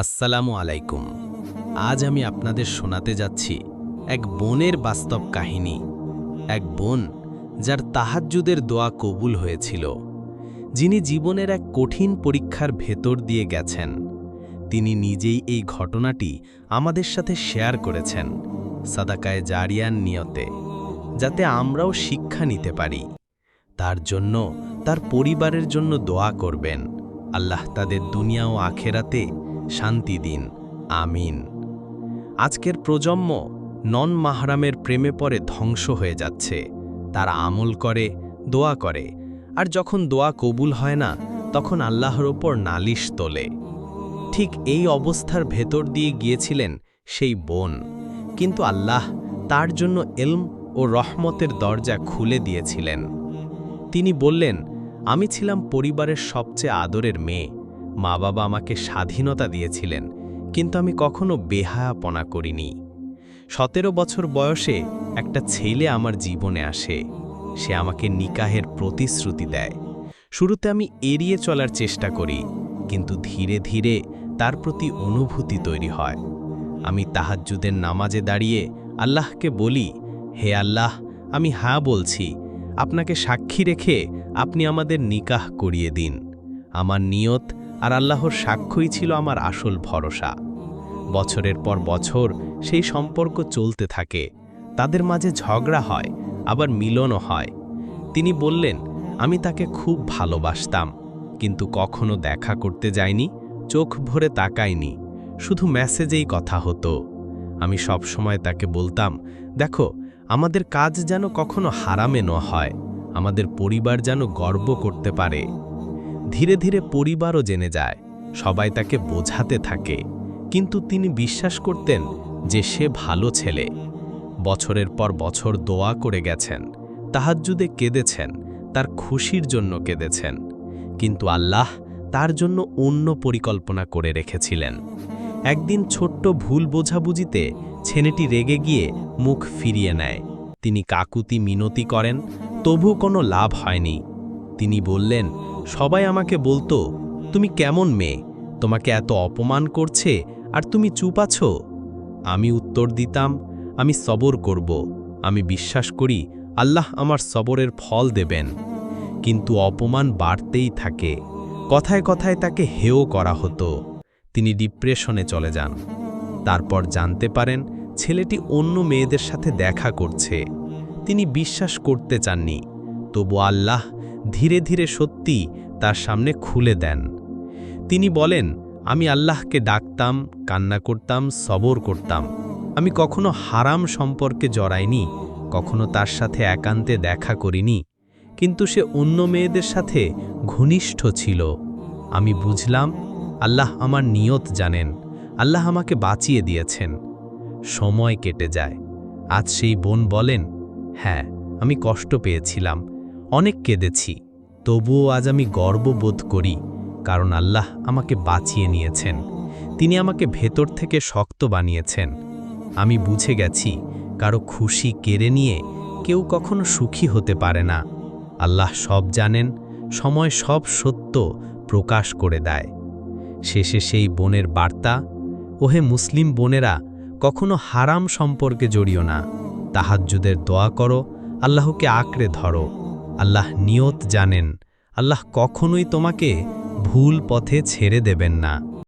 আসসালামু আলাইকুম। আজ আমি আপনাদের শোনাতে যাচ্ছি এক বোনের বাস্তব কাহিনী। এক বোন যার তাহাজ্জুদের দোয়া কবুল হয়েছিল। যিনি জীবনের এক কঠিন পরীক্ষার ভেতর দিয়ে গেছেন। তিনি নিজেই এই ঘটনাটি আমাদের সাথে শেয়ার করেছেন সাদাকায় জারিয়ান নিয়তে, যাতে আমরাও শিক্ষা নিতে পারি। তার জন্য, তার পরিবারের জন্য দোয়া করবেন। আল্লাহ তাদের দুনিয়া ও আখেরাতে শান্তি দিন। আমিন। আজকের প্রজন্ম নন মাহরামের প্রেমে পরে ধ্বংস হয়ে যাচ্ছে। তারা আমল করে, দোয়া করে। আর যখন দোয়া কবুল হয় না, তখন আল্লাহর ওপর নালিশ তোলে। ঠিক এই অবস্থার ভেতর দিয়ে গিয়েছিলেন সেই বোন। কিন্তু আল্লাহ তার জন্য এলম ও রহমতের দরজা খুলে দিয়েছিলেন। তিনি বললেন, আমি ছিলাম পরিবারের সবচেয়ে আদরের মেয়ে। মা বাবা আমাকে স্বাধীনতা দিয়েছিলেন, কিন্তু আমি কখনো বেহায়াপনা করিনি। সতেরো বছর বয়সে একটা ছেলে আমার জীবনে আসে। সে আমাকে নিকাহের প্রতিশ্রুতি দেয়। শুরুতে আমি এড়িয়ে চলার চেষ্টা করি, কিন্তু ধীরে ধীরে তার প্রতি অনুভূতি তৈরি হয়। আমি তাহাজ্জুদের নামাজে দাঁড়িয়ে আল্লাহকে বলি, হে আল্লাহ, আমি হ্যাঁ বলছি, আপনাকে সাক্ষী রেখে আপনি আমাদের নিকাহ করিয়ে দিন। আমার নিয়ত আর আল্লাহর সাক্ষ্যই ছিল আমার আসল ভরসা। বছরের পর বছর সেই সম্পর্ক চলতে থাকে। তাদের মাঝে ঝগড়া হয়, আবার মিলনও হয়। তিনি বললেন, আমি তাকে খুব ভালোবাসতাম, কিন্তু কখনো দেখা করতে যাইনি, চোখ ভরে তাকাইনি। শুধু মেসেজেই কথা হতো। আমি সব সময় তাকে বলতাম, দেখো, আমাদের কাজ যেন কখনো হারামে ন হয় আমাদের পরিবার যেন গর্ব করতে পারে। ধীরে ধীরে পরিবারও জেনে যায়, সবাই তাকে বোঝাতে থাকে। কিন্তু তিনি বিশ্বাস করতেন যে সে ভালো ছেলে। বছরের পর বছর দোয়া করে গেছেন, তাহাজ্জুদে কেঁদেছেন, তার খুশির জন্য কেঁদেছেন। কিন্তু আল্লাহ তার জন্য অন্য পরিকল্পনা করে রেখেছিলেন। একদিন ছোট্ট ভুল বোঝাবুঝিতে ছেলেটি রেগে গিয়ে মুখ ফিরিয়ে নেয়। তিনি কাকুতি মিনতি করেন, তবু কোনো লাভ হয়নি। তিনি বললেন সবাই আমাকে বলতো, তুমি কেমন মেয়ে? তোমাকে এত অপমান করছে, আর তুমি চুপ আছো? আমি উত্তর দিতাম, আমি সবর করব। আমি বিশ্বাস করি আল্লাহ আমার সবরের ফল দেবেন। কিন্তু অপমান বাড়তেই থাকে। কথায় কথায় তাকে হেয় করা হতো। তিনি ডিপ্রেশনে চলে যান। তারপর জানতে পারেন, ছেলেটি অন্য মেয়েদের সাথে দেখা করছে। তিনি বিশ্বাস করতে চাননি। তবু আল্লাহ ধীরে ধীরে সত্যি তার সামনে খুলে দেন। তিনি বলেন, আমি আল্লাহকে ডাকতাম, কান্না করতাম, সবর করতাম। আমি কখনো হারাম সম্পর্কে জড়াইনি, কখনো তার সাথে একান্তে দেখা করিনি। কিন্তু সে অন্য মেয়েদের সাথে ঘনিষ্ঠ ছিল। আমি বুঝলাম, আল্লাহ আমার নিয়ত জানেন। আল্লাহ আমাকে বাঁচিয়ে দিয়েছেন। সময় কেটে যায়। আজ সেই বোন বলেন হ্যাঁ আমি কষ্ট পেয়েছিলাম। অনেক কেঁদেছি। তবুও আজ আমি গর্ববোধ করি, কারণ আল্লাহ আমাকে বাঁচিয়ে নিয়েছেন। তিনি আমাকে ভেতর থেকে শক্ত বানিয়েছেন। আমি বুঝে গেছি, কারও খুশি কেড়ে নিয়ে কেউ কখনো সুখী হতে পারে না। আল্লাহ সব জানেন, সময় সব সত্য প্রকাশ করে দেয়। শেষে সেই বোনের বার্তা, ওহে মুসলিম বোনেরা, কখনো হারাম সম্পর্কে জড়িও না। তাহাজ্জুদের দোয়া করো, আল্লাহকে আঁকড়ে ধরো। আল্লাহ নিয়ত জানেন। আল্লাহ কখনোই তোমাকে ভুল পথে ছেড়ে দেবেন না।